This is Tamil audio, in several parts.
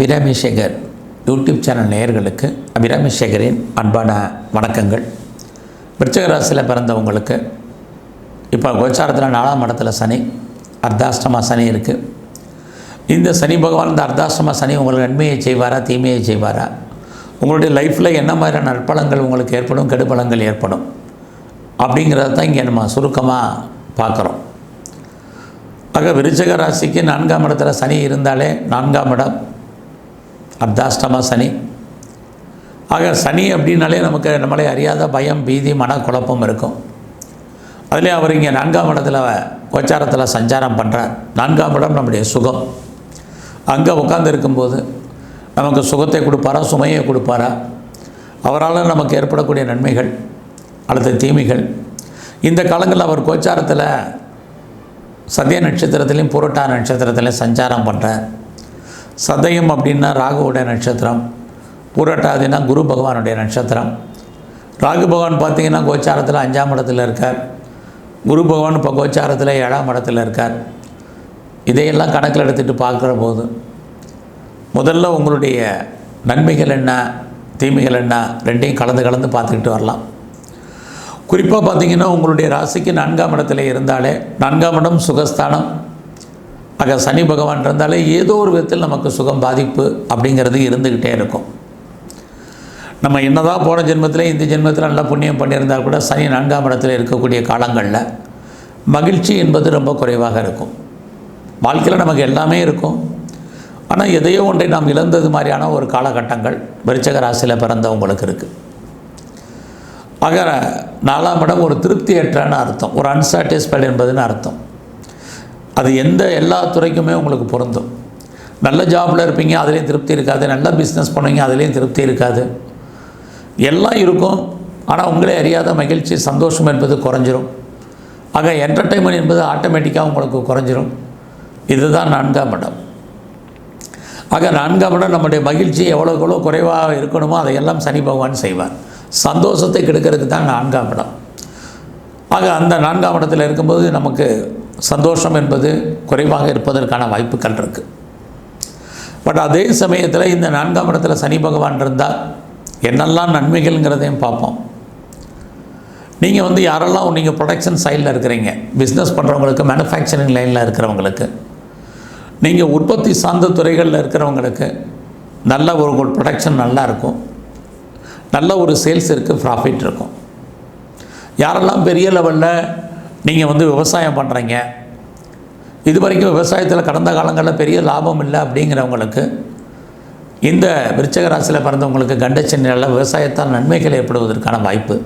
அபிராமி சேகர் யூடியூப் சேனல் நேயர்களுக்கு அபிராமி சேகரின் அன்பான வணக்கங்கள். விருச்சகராசியில் பிறந்தவங்களுக்கு இப்போ கோச்சாரத்தில் நாலாம் இடத்துல சனி அர்த்தாஷ்டம சனி இருக்குது இந்த சனி பகவான் இந்த அர்த்தாஷ்டம சனி உங்களுக்கு நன்மையை செய்வாரா தீமையை செய்வாரா? உங்களுடைய லைஃப்பில் என்ன மாதிரியான நற்பலங்கள் உங்களுக்கு ஏற்படும் கெடுபலங்கள் ஏற்படும்? அப்படிங்கிறத தான் இங்கே நம்ம சுருக்கமாக பார்க்குறோம். ஆக விருச்சக ராசிக்கு நான்காம் இடத்துல சனி இருந்தாலே நான்காம் இடம். அர்த்தாஷ்டம சனி. ஆக சனி அப்படின்னாலே நமக்கு நம்மளை அறியாத பயம் பீதி மனக்குழப்பம் இருக்கும். அதிலே அவர் இங்கே நான்காம் இடத்துல கோச்சாரத்தில் சஞ்சாரம் பண்ணுறார் நான்காம் இடம் நம்முடைய சுகம். அங்கே உட்காந்துருக்கும்போது நமக்கு சுகத்தை கொடுப்பாரா சுமையை கொடுப்பாரா? அவரால் நமக்கு ஏற்படக்கூடிய நன்மைகள் அல்லது தீமைகள். இந்த காலங்களில் அவர் கோச்சாரத்தில் சதய நட்சத்திரத்திலையும் புரட்டா நட்சத்திரத்திலையும் சஞ்சாரம் பண்ணுறார் சதயம் அப்படின்னா ராகுவுடைய நட்சத்திரம் பூரட்டாதினா குரு பகவானுடைய நட்சத்திரம். ராகு பகவான் பார்த்தீங்கன்னா கோச்சாரத்தில் அஞ்சாம் இடத்துல இருக்கார். குரு பகவான் இப்போ கோச்சாரத்தில் ஏழாம் இடத்துல இருக்கார். இதையெல்லாம் கணக்கில் எடுத்துகிட்டு பார்க்குற போது முதல்ல உங்களுடைய நன்மைகள் என்ன தீமைகள் என்ன ரெண்டையும் கலந்து கலந்து பார்த்துக்கிட்டு வரலாம். குறிப்பாக பார்த்தீங்கன்னா உங்களுடைய ராசிக்கு நான்காம் இடத்துல இருந்தாலே நான்காம் இடம் சுகஸ்தானம் ஆக சனி பகவான் இருந்தாலே ஏதோ ஒரு விதத்தில் நமக்கு சுகம் பாதிப்பு அப்படிங்கிறது இருந்துக்கிட்டே இருக்கும். நம்ம என்னதான் போன ஜென்மத்தில் இந்த ஜென்மத்தில் நல்லா புண்ணியம் பண்ணியிருந்தால் கூட சனி நான்காம் இடத்துல இருக்கக்கூடிய காலங்களில் மகிழ்ச்சி என்பது ரொம்ப குறைவாக இருக்கும். வாழ்க்கையில் நமக்கு எல்லாமே இருக்கும். ஆனால் எதையோ ஒன்றை நாம் இழந்தது மாதிரியான ஒரு காலகட்டங்கள் விருச்சக ராசியில் பிறந்தவங்களுக்கு இருக்குது ஆக நாலாம் இடம் ஒரு திருப்தியற்றன்னு அர்த்தம். ஒரு அன்சாட்டிஸ்ஃபைடு என்பதுன்னு அர்த்தம். அது எந்த எல்லா துறைக்குமே உங்களுக்கு பொருந்தும். நல்ல ஜாபில் இருப்பீங்க அதுலேயும் திருப்தி இருக்காது. நல்ல பிஸ்னஸ் பண்ணுவீங்க அதுலேயும் திருப்தி இருக்காது. எல்லாம் இருக்கும். ஆனால் உங்களே அறியாத மகிழ்ச்சி சந்தோஷம் என்பது குறைஞ்சிரும். ஆக என்டர்டைன்மெண்ட் என்பது ஆட்டோமேட்டிக்காக உங்களுக்கு குறைஞ்சிரும். இதுதான் நான்காம் இடம். ஆக நான்காம் இடம் நம்முடைய மகிழ்ச்சி எவ்வளோக்கு எவ்வளோ குறைவாக இருக்கணுமோ அதையெல்லாம் சனி பகவான் செய்வார். சந்தோஷத்தை கெடுக்கிறதுக்கு தான் நான்காம் இடம். ஆக அந்த நான்காம் இடத்தில் இருக்கும்போது நமக்கு சந்தோஷம் என்பது குறைவாக இருப்பதற்கான வாய்ப்புகள் இருக்குது பட் அதே சமயத்தில் இந்த நான்காம் இடத்துல சனி பகவான் இருந்தால் என்னெல்லாம் நன்மைகள்ங்கிறதையும் பார்ப்போம். நீங்கள் வந்து யாரெல்லாம் நீங்கள் ப்ரொடக்ஷன் சைடில் இருக்கிறீங்க பிஸ்னஸ் பண்ணுறவங்களுக்கு மேனுஃபேக்சரிங் லைனில் இருக்கிறவங்களுக்கு நீங்கள் உற்பத்தி சார்ந்த துறைகளில் இருக்கிறவங்களுக்கு நல்ல ஒரு ஒரு ப்ரொடக்ஷன் நல்லா இருக்கும். நல்ல ஒரு சேல்ஸ் இருக்குது ப்ராஃபிட் இருக்கும். யாரெல்லாம் பெரிய லெவலில் நீங்கள் வந்து விவசாயம் பண்ணுறீங்க இது வரைக்கும் விவசாயத்தில் கடந்த காலங்களில் பெரிய லாபம் இல்லை அப்படிங்கிறவங்களுக்கு இந்த விருச்சக ராசியில் பிறந்தவங்களுக்கு கண்டச்சென்னையில் விவசாயத்தால் நன்மைகள் ஏற்படுவதற்கான வாய்ப்பு.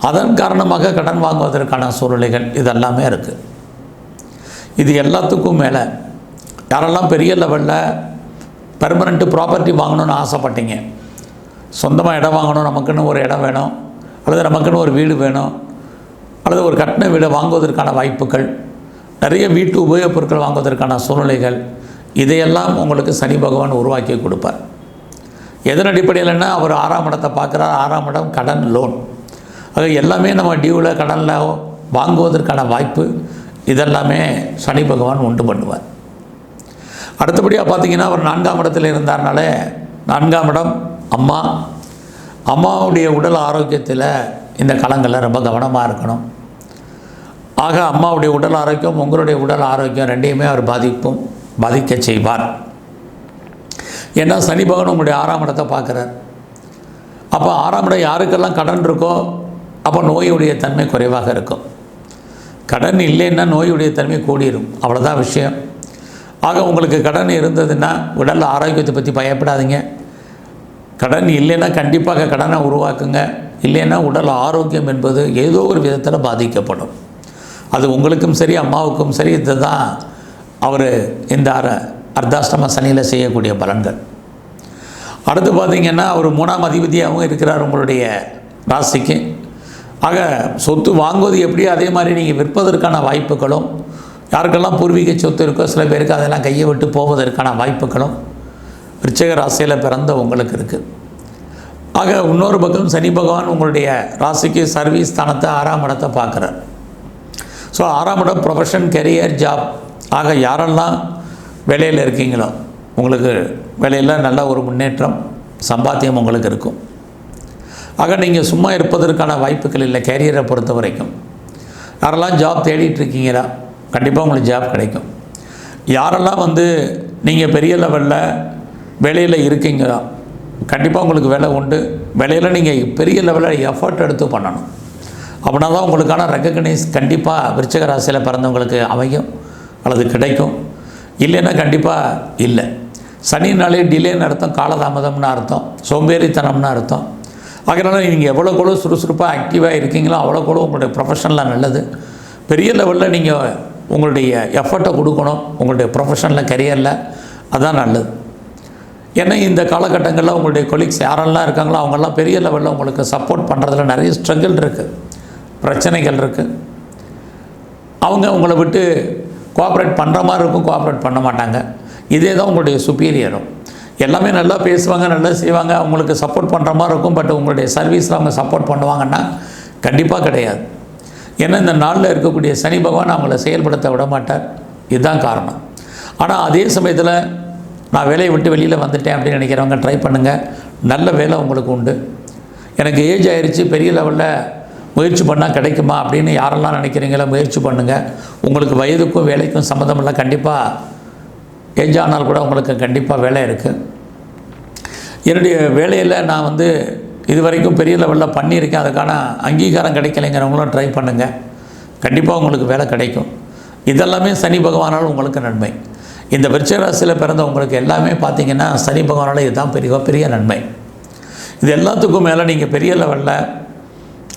அதன் காரணமாக கடன் வாங்குவதற்கான சூழ்நிலைகள் இதெல்லாமே இருக்குது இது எல்லாத்துக்கும் மேலே யாரெல்லாம் பெரிய லெவலில் பெர்மனண்ட்டு ப்ராப்பர்ட்டி வாங்கணும்னு ஆசைப்பட்டீங்க சொந்தமாக இடம் வாங்கணும் நமக்குன்னு ஒரு இடம் வேணும் அல்லது நமக்குன்னு ஒரு வீடு வேணும் அல்லது ஒரு கட்டின வீடை வாங்குவதற்கான வாய்ப்புகள் நிறைய வீட்டு உபயோகப் பொருட்கள் வாங்குவதற்கான சூழ்நிலைகள் இதையெல்லாம் உங்களுக்கு சனி பகவான் உருவாக்கி கொடுப்பார். எதன் அடிப்படையில்னா அவர் ஆறாம் இடத்தை பார்க்குறார். ஆறாம் இடம் கடன் லோன் அது எல்லாமே நம்ம டியூவில் கடனில் வாங்குவதற்கான வாய்ப்பு இதெல்லாமே சனி பகவான் உண்டு பண்ணுவார். அடுத்தபடியாக பார்த்தீங்கன்னா அவர் நான்காம் இடத்தில் இருந்தார்னால நான்காம் இடம் அம்மா. அம்மாவுடைய உடல் ஆரோக்கியத்தில் இந்த காலங்களில் ரொம்ப கவனமாக இருக்கணும். ஆக அம்மாவுடைய உடல் ஆரோக்கியம் உங்களுடைய உடல் ஆரோக்கியம் ரெண்டையுமே அவர் பாதிப்பும் பாதிக்க செய்வார். ஏன்னா சனி பகவான் உங்களுடைய ஆறாம் இடத்தை பார்க்குறார். அப்போ ஆறாம் இடம் யாருக்கெல்லாம் கடன் இருக்கோ அப்போ நோயுடைய தன்மை குறைவாக இருக்கும். கடன் இல்லைன்னா நோயுடைய தன்மை கூடிரும். அவ்வளோதான் விஷயம். ஆக உங்களுக்கு கடன் இருந்ததுன்னா உடல் ஆரோக்கியத்தை பற்றி பயப்படாதீங்க. கடன் இல்லைன்னா கண்டிப்பாக கடனை உருவாக்குங்க. இல்லைன்னா உடல் ஆரோக்கியம் என்பது ஏதோ ஒரு விதத்தில் பாதிக்கப்படும். அது உங்களுக்கும் சரி அம்மாவுக்கும் சரி இதுதான் அவர் இந்த அர அர்த்தாஷ்டம சனியில் செய்யக்கூடிய பலன்கள். அடுத்து பார்த்திங்கன்னா அவர் மூணாம் அதிபதியாகவும் இருக்கிறார் உங்களுடைய ராசிக்கு. ஆக சொத்து வாங்குவது எப்படியோ அதே மாதிரி நீங்கள் விற்பதற்கான வாய்ப்புகளும் யாருக்கெல்லாம் பூர்வீக சொத்து இருக்கோ சில பேருக்கு அதெல்லாம் கையை விட்டு போவதற்கான வாய்ப்புகளும் விருச்சக ராசியில் பிறந்த உங்களுக்கு இருக்குது ஆக இன்னொரு பக்கம் சனி பகவான் உங்களுடைய ராசிக்கு சர்வீஸ் ஸ்தானத்தை ஆறாம் இடத்தை பார்க்குறார். ஸோ ஆறாம் இடம் ப்ரொஃபஷன் கெரியர் ஜாப் ஆக யாரெல்லாம் வேலையில் இருக்கீங்களோ உங்களுக்கு வேலையில் நல்ல ஒரு முன்னேற்றம் சம்பாத்தியம் உங்களுக்கு இருக்கும். ஆக நீங்கள் சும்மா இருப்பதற்கான வாய்ப்புகள் இல்லை கேரியரை பொறுத்த வரைக்கும். யாரெல்லாம் ஜாப் தேடிட்டு இருக்கீங்களா கண்டிப்பாக உங்களுக்கு ஜாப் கிடைக்கும். யாரெல்லாம் வந்து நீங்கள் பெரிய லெவலில் வேலையில் இருக்கீங்களா கண்டிப்பாக உங்களுக்கு வேலை உண்டு. வேலையில் நீங்கள் பெரிய லெவலில் எஃபர்ட் எடுத்து பண்ணணும். அப்படின்னா தான் உங்களுக்கான ரெக்கக்னைஸ் கண்டிப்பாக விருச்சக ராசியில் பிறந்தவங்களுக்கு அமையும் அல்லது கிடைக்கும். இல்லைன்னா கண்டிப்பாக இல்லை. சனினாலே டிலேன்னு அர்த்தம் காலதாமதம்னு அர்த்தம் சோம்பேறித்தனம்னு அர்த்தம். அதனால் நீங்கள் எவ்வளோ கூட சுறுசுறுப்பாக ஆக்டிவாக இருக்கீங்களோ அவ்வளோ கூட உங்களுடைய ப்ரொஃபஷனில் நல்லது. பெரிய லெவலில் நீங்கள் உங்களுடைய எஃபர்ட்டை கொடுக்கணும். உங்களுடைய ப்ரொஃபஷனில் கரியரில் அதான் நல்லது. ஏன்னா இந்த காலகட்டங்களில் உங்களுடைய கொலீக்ஸ் யாரெல்லாம் இருக்காங்களோ அவங்கெல்லாம் பெரிய லெவலில் உங்களுக்கு சப்போர்ட் பண்ணுறதுல நிறைய ஸ்ட்ரகிள் இருக்குது பிரச்சனைகள் இருக்குது அவங்க உங்களை விட்டு கோஆப்ரேட் பண்ணுற மாதிரி இருக்கும் கோஆப்ரேட் பண்ண மாட்டாங்க. இதே தான் உங்களுடைய சுப்பீரியரும் எல்லாமே நல்லா பேசுவாங்க நல்லா செய்வாங்க அவங்களுக்கு சப்போர்ட் பண்ணுற மாதிரி இருக்கும் பட் உங்களுடைய சர்வீஸில் அவங்க சப்போர்ட் பண்ணுவாங்கன்னா கண்டிப்பாக கிடையாது. ஏன்னா இந்த நாளில் இருக்கக்கூடிய சனி பகவான் அவங்கள செயல்படுத்த விட மாட்டார். இதுதான் காரணம். ஆனால் அதே சமயத்தில் நான் வேலையை விட்டு வெளியில் வந்துட்டேன் அப்படின்னு நினைக்கிறவங்க ட்ரை பண்ணுங்கள் நல்ல வேலை உங்களுக்கு உண்டு. எனக்கு ஏஜ் ஆயிடுச்சு பெரிய லெவலில் முயற்சி பண்ணால் கிடைக்குமா அப்படின்னு யாரெல்லாம் நினைக்கிறீங்களோ முயற்சி பண்ணுங்கள் உங்களுக்கு வயதுக்கும் வேலைக்கும் சம்மந்தமில்ல கண்டிப்பாக ஏஜ் ஆனால் கூட உங்களுக்கு கண்டிப்பாக வேலை இருக்குது என்னுடைய வேலையில் நான் வந்து இது வரைக்கும் பெரிய லெவலில் பண்ணியிருக்கேன். அதுக்கான அங்கீகாரம் கிடைக்கலைங்கிறவங்களும் ட்ரை பண்ணுங்கள் கண்டிப்பாக உங்களுக்கு வேலை கிடைக்கும். இதெல்லாமே சனி பகவானால் உங்களுக்கு நன்மை. இந்த விருச்சிக ராசியில் பிறந்த உங்களுக்கு எல்லாமே பார்த்தீங்கன்னா சனி பகவானால் இதுதான் பெரிய பெரிய நன்மை. இது எல்லாத்துக்கும் மேலே நீங்கள் பெரிய லெவலில்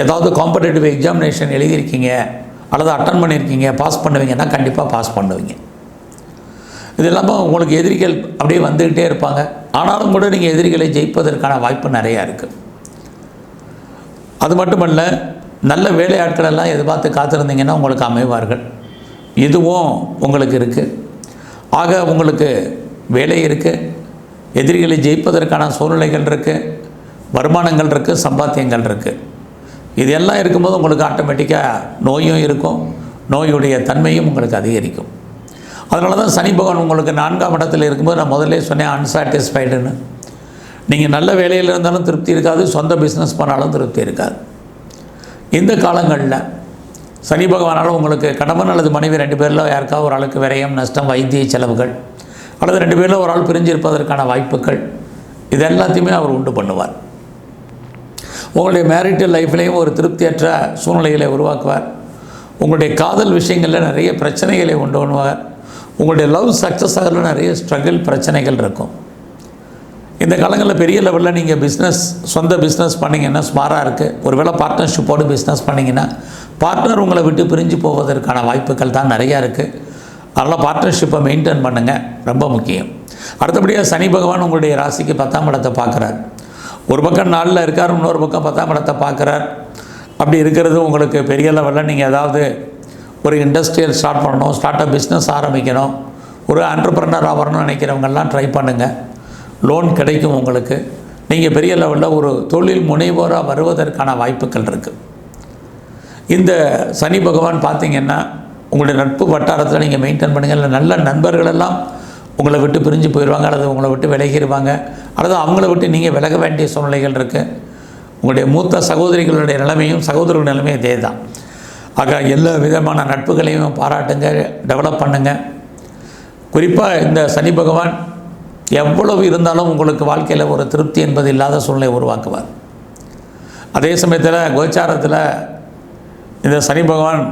ஏதாவது காம்படேட்டிவ் எக்ஸாமினேஷன் எழுதியிருக்கீங்க அல்லது அட்டன் பண்ணியிருக்கீங்க பாஸ் பண்ணுவீங்கன்னா கண்டிப்பாக பாஸ் பண்ணுவீங்க. இது இல்லாமல் உங்களுக்கு எதிரிகள் அப்படியே வந்துக்கிட்டே இருப்பாங்க. ஆனாலும் கூட நீங்கள் எதிரிகளை ஜெயிப்பதற்கான வாய்ப்பு நிறையா இருக்குது அது மட்டுமல்ல நல்ல வேலையாட்கள் எல்லாம் எதிர்பார்த்து காத்திருந்தீங்கன்னா உங்களுக்கு அமைவார்கள். இதுவும் உங்களுக்கு இருக்குது ஆக உங்களுக்கு வேலை இருக்குது எதிரிகளை ஜெயிப்பதற்கான சூழ்நிலைகள் இருக்குது வருமானங்கள் இருக்குது சம்பாத்தியங்கள் இருக்குது இது எல்லாம் இருக்கும்போது உங்களுக்கு ஆட்டோமேட்டிக்காக நோயும் இருக்கும் நோயுடைய தன்மையும் உங்களுக்கு அதிகரிக்கும். அதனால தான் சனி பகவான் உங்களுக்கு நான்காம் இடத்துல இருக்கும்போது நான் முதல்ல சொன்னேன் அன்சாட்டிஸ்ஃபைடுன்னு நீங்கள் நல்ல வேலையில் இருந்தாலும் திருப்தி இருக்காது சொந்த பிஸ்னஸ் பண்ணாலும் திருப்தி இருக்காது. இந்த காலங்களில் சனி பகவானால் உங்களுக்கு கணவன் அல்லது மனைவி ரெண்டு பேரில் யாருக்காவது ஒரு ஆளுக்கு விரயம் நஷ்டம் வைத்திய செலவுகள் அல்லது ரெண்டு பேரில் ஒரு ஆள் பிரிஞ்சு இருப்பதற்கான வாய்ப்புகள் இது எல்லாத்தையுமே அவர் உண்டு பண்ணுவார். உங்களுடைய மேரிட்டல் லைஃப்லேயும் ஒரு திருப்தியற்ற சூழ்நிலைகளை உருவாக்குவார். உங்களுடைய காதல் விஷயங்களில் நிறைய பிரச்சனைகளை உண்டு பண்ணுவார். உங்களுடைய லவ் சக்ஸஸ் ஆகிறதுல நிறைய ஸ்ட்ரகிள் பிரச்சனைகள் இருக்கும். இந்த காலங்களில் பெரிய லெவலில் நீங்கள் பிஸ்னஸ் சொந்த பிஸ்னஸ் பண்ணிங்கன்னா ஸ்மாராக இருக்குது ஒருவேளை பார்ட்னர்ஷிப்போடு பிஸ்னஸ் பண்ணிங்கன்னா பார்ட்னர் உங்களை விட்டு பிரிஞ்சு போவதற்கான வாய்ப்புகள் தான் நிறையா இருக்குது அதனால் பார்ட்னர்ஷிப்பை மெயின்டைன் பண்ணுங்கள் ரொம்ப முக்கியம். அடுத்தபடியாக சனி பகவான் உங்களுடைய ராசிக்கு பத்தாம் இடத்தை பார்க்குறார். ஒரு பக்கம் நாளில் இருக்கார் இன்னொரு பக்கம் பத்தாம் இடத்தை பார்க்குறார். அப்படி இருக்கிறது உங்களுக்கு பெரிய லெவலில் நீங்கள் ஏதாவது ஒரு இண்டஸ்ட்ரியல் ஸ்டார்ட் பண்ணணும் ஸ்டார்ட் அப் பிஸ்னஸ் ஆரம்பிக்கணும் ஒரு ஆண்டர்பிரனர் ஆகணும்னு நினைக்கிறவங்கெல்லாம் ட்ரை பண்ணுங்கள் லோன் கிடைக்கும் உங்களுக்கு. நீங்கள் பெரிய லெவலில் ஒரு தொழில் முனைவோராக வருவதற்கான வாய்ப்புகள் இருக்குது இந்த சனி பகவான் பார்த்தீங்கன்னா உங்களுடைய நட்பு வட்டாரத்தில் நீங்கள் மெயின்டைன் பண்ணுங்கள் இல்லை நல்ல நண்பர்களெல்லாம் உங்களை விட்டு பிரிஞ்சு போயிடுவாங்க அல்லது உங்களை விட்டு விலகிடுவாங்க அல்லது அவங்கள விட்டு நீங்கள் விலக வேண்டிய சூழ்நிலைகள் இருக்குது உங்களுடைய மூத்த சகோதரிகளுடைய நிலைமையும் சகோதரர்கள் நிலைமையும் இதே தான். ஆக எல்லா விதமான நட்புகளையும் பாராட்டுங்க டெவலப் பண்ணுங்கள் குறிப்பாக இந்த சனி பகவான் எவ்வளவு இருந்தாலும் உங்களுக்கு வாழ்க்கையில் ஒரு திருப்தி என்பது இல்லாத சூழ்நிலை உருவாக்குவார். அதே சமயத்தில் கோச்சாரத்தில் இந்த சனி பகவான்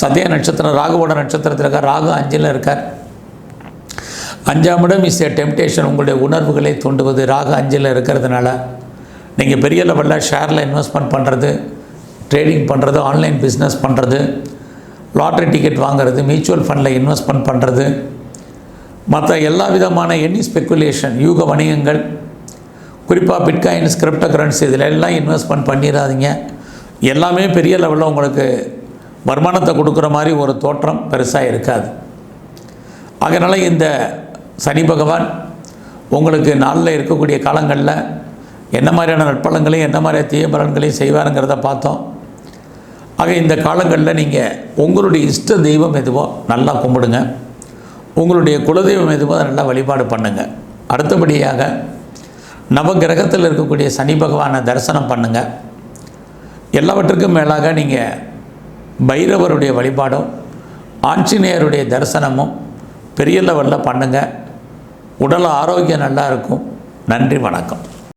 சதய நட்சத்திரம் ராகுவோட நட்சத்திரத்தில் இருக்கார் ராகு அஞ்சில் இருக்கார். அஞ்சாம் இடம் இஸ் ஏ டெம்டேஷன் உங்களுடைய உணர்வுகளை தூண்டுவது ராக அஞ்சில் இருக்கிறதுனால. நீங்கள் பெரிய லெவலில் ஷேரில் இன்வெஸ்ட்மெண்ட் பண்ணுறது ட்ரேடிங் பண்ணுறது ஆன்லைன் பிஸ்னஸ் பண்ணுறது லாட்ரி டிக்கெட் வாங்குறது மியூச்சுவல் ஃபண்டில் இன்வெஸ்ட்மெண்ட் பண்ணுறது மற்ற எல்லா விதமான எனி ஸ்பெக்குலேஷன் யூக வணிகங்கள் குறிப்பாக பிட்காயின்ஸ் கிரிப்டோ கரன்சி இதில் எல்லாம் இன்வெஸ்ட்மெண்ட் பண்ணிடாதீங்க எல்லாமே பெரிய லெவலில் உங்களுக்கு வருமானத்தை கொடுக்குற மாதிரி ஒரு தோற்றம் பெருசாக இருக்காது. அதனால் இந்த சனி பகவான் உங்களுக்கு நாளில் இருக்கக்கூடிய காலங்களில் என்ன மாதிரியான நற்பலங்களையும் என்ன மாதிரியான தீய பலன்களையும் செய்வாருங்கிறத பார்த்தோம். ஆக இந்த காலங்களில் நீங்கள் உங்களுடைய இஷ்ட தெய்வம் எதுவோ நல்லா கும்பிடுங்க. உங்களுடைய குலதெய்வம் எதுவோ அதை நல்லா வழிபாடு பண்ணுங்கள் அடுத்தபடியாக நவகிரகத்தில் இருக்கக்கூடிய சனி பகவானை தரிசனம் பண்ணுங்கள் எல்லாவற்றுக்கும் மேலாக நீங்கள் பைரவருடைய வழிபாடும் ஆஞ்சநேயருடைய தரிசனமும் பெரிய லெவலில் பண்ணுங்கள் உடல் ஆரோக்கியம் நல்லா இருக்கும். நன்றி வணக்கம்.